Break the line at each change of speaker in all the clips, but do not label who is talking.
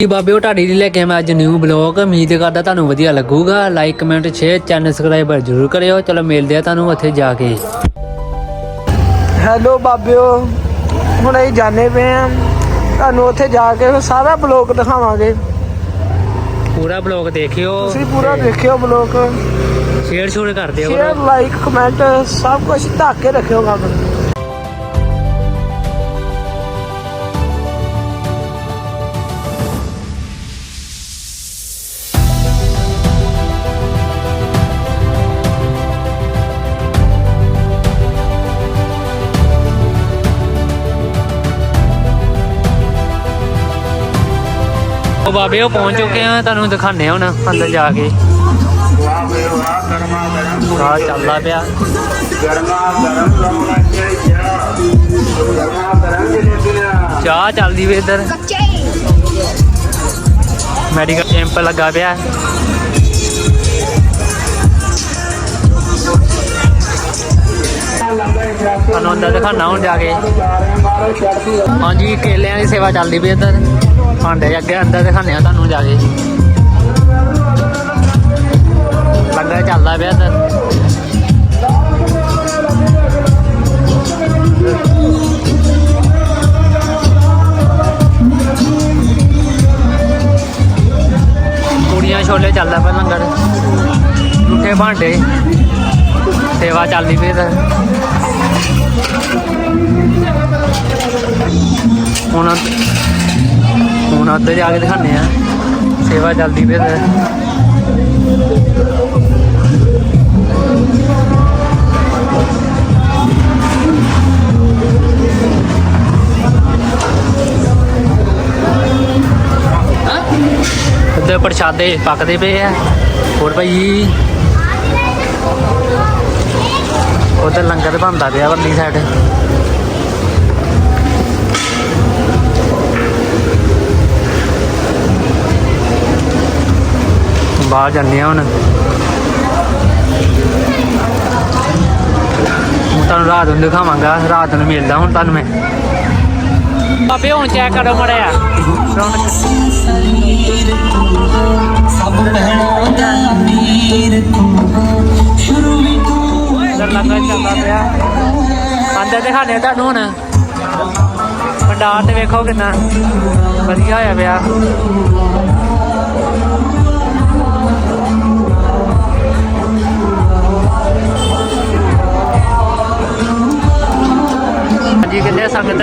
ਜੀ ਬਾਬਿਓ ਤੁਹਾਡੀ ਲਈ ਲੈ ਕੇ ਮੈਂ ਅੱਜ ਨਿਊ ਬਲੌਗ ਉਮੀਦ ਕਰਦਾ ਤੁਹਾਨੂੰ ਵਧੀਆ ਲੱਗੂਗਾ। Like comment share channel subscribe ਜ਼ਰੂਰ ਕਰਿਓ। ਚਲੋ ਮਿਲਦੇ ਆ ਤੁਹਾਨੂੰ ਉੱਥੇ ਜਾ ਕੇ।
ਹੈਲੋ ਬਾਬਿਓ ਹੁਣ ਅਸੀਂ ਜਾਣੇ ਪਏ ਆ। ਤੁਹਾਨੂੰ ਉੱਥੇ ਜਾ ਕੇ ਸਾਰਾ ਬਲੌਗ ਦਿਖਾਵਾਂਗੇ।
ਪੂਰਾ ਬਲੌਗ ਦੇਖਿਓ।
ਤੁਸੀਂ ਪੂਰਾ ਦੇਖਿਓ ਬਲੌਗ
ਸ਼ੇਅਰ ਸ਼ੂਰ ਕਰ ਦਿਓ
ਸ਼ੇਅਰ ਲਾਈਕ ਕਮੈਂਟ ਸਭ ਕੁਝ ਢੱਕ ਕੇ ਰੱਖਿਓ ਕੰਮ।
ਬਾਬੇ, ਉਹ ਪਹੁੰਚ ਚੁੱਕੇ ਆ, ਤੁਹਾਨੂੰ ਦਿਖਾਣੇ ਹੁਣ ਅੰਦਰ ਜਾ ਕੇ। ਆ ਚੱਲਦਾ ਪਿਆ। ਚਾਹ ਚੱਲਦੀ ਵੇ ਇੱਧਰ। ਮੈਡੀਕਲ ਕੈਂਪ ਲੱਗਾ ਪਿਆ। ਤੁਹਾਨੂੰ ਅੰਦਰ ਦਿਖਾਣਾ ਹੁਣ ਜਾ ਕੇ। ਹਾਂਜੀ, ਕੇਲਿਆਂ ਦੀ ਸੇਵਾ ਚੱਲਦੀ ਪਈ ਇੱਧਰ। ਭਾਂਡੇ ਅੱਗੇ ਅੰਦਰ ਦਿਖਾਣੇ ਆ ਤੁਹਾਨੂੰ ਜਾ ਕੇ। ਲੰਗਰ ਚੱਲਦਾ ਪਿਆ ਇੱਧਰ। ਕੁੜੀਆਂ ਛੋਲੇ ਚੱਲਦਾ ਪਿਆ ਲੰਗਰ। ਮਿੱਠੇ ਭਾਂਡੇ। ਸੇਵਾ ਚੱਲਦੀ ਪਈ ਇੱਧਰ। ਹੁਣ ਉੱਧਰ ਜਾ ਕੇ ਦਿਖਾਣੇ ਆ ਸੇਵਾ ਚੱਲਦੀ ਪਈ ਇੱਧਰ। ਉੱਧਰ ਪ੍ਰਸ਼ਾਦੇ ਪੱਕਦੇ ਪਏ ਆ। ਹੋਰ ਭਾਈ ਉਧਰ ਲੰਗਰ ਬਣਦਾ ਪਿਆ ਵਰਲੀ ਸਾਈਡ ਬਾਹਰ ਜਾਂਦੇ ਆ ਹੁਣ। ਹੁਣ ਤੁਹਾਨੂੰ ਰਾਤ ਨੂੰ ਦਿਖਾਵਾਂਗਾ, ਰਾਤ ਨੂੰ ਮਿਲਦਾ ਹੁਣ ਤੁਹਾਨੂੰ ਮੈਂ। ਬਾਬੇ, ਹੁਣ ਚੈੱਕ ਕਰੋ ਮੜਿਆ ਅੰਦਰ ਲੰਗਰ ਚੱਲਦਾ ਪਿਆ। ਅੰਦਰ ਦਿਖਾਣੇ ਤੁਹਾਨੂੰ ਹੁਣ। ਪੰਡਾਲ ਤੇ ਵੇਖੋ ਕਿੰਨਾ ਵਧੀਆ ਹੋਇਆ ਪਿਆ।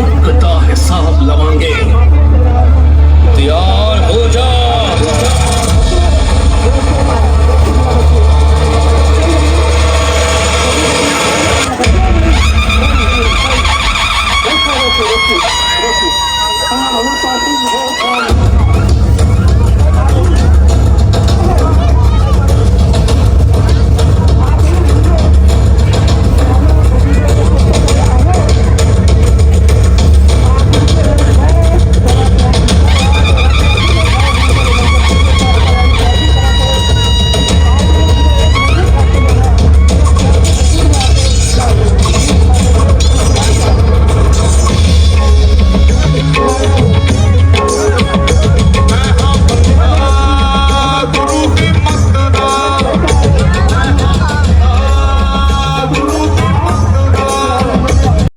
ਇੱਕ ਦਾ ਹਿਸਾਬ ਲਵਾਂਗੇ।